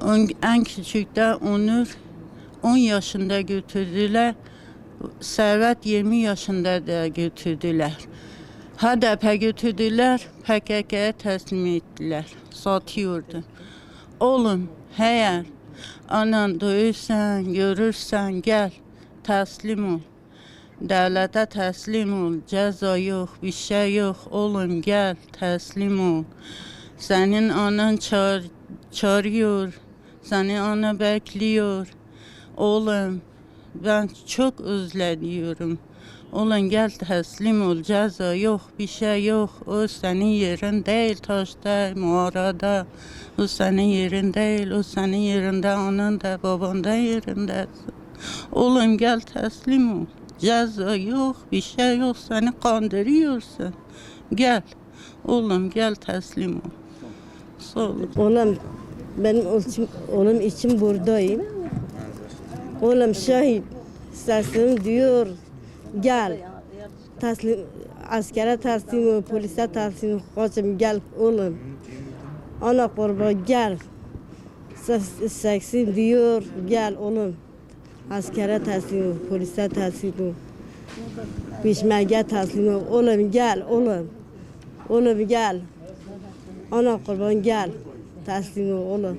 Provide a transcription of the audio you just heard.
On- En küçük de Onur 10 yaşında götürdüler. Servet 20 yaşında da götürdüler. HDP götürdüler, PKK'ya teslim ettiler. Satıyordu. Oğlum, eğer anan duyursan, görürsen gel, teslim ol. Devlete teslim ol, ceza yok, bir şey yok. Oğlum gel, teslim ol. Senin anan çağır, çağırıyor, seni ana bekliyor. Oğlum, ben çok özleniyorum. Oğlum gel teslim ol, ceza yok, bir şey yok. O senin yerin değil taşta, mağarada. O senin yerin değil, o senin yerinde, anan da baban da yerinde. Oğlum gel teslim ol. Ceza yok, bir şey yok, seni kandırıyorsun. Gel, oğlum gel teslim ol. Sağ ol. Oğlum benim için, oğlum için buradayım. Oğlum şahit sesim diyor gel teslim askere teslim ol, polise teslim koçum gel oğlum. Ana kurban gel. Ses, sesim diyor gel oğlum. Askere teslim ol, polise teslim ol. Pişmege teslim. Oğlum gel oğlum. Oğlum gel. Ana kurban gel. Teslim ol oğlum.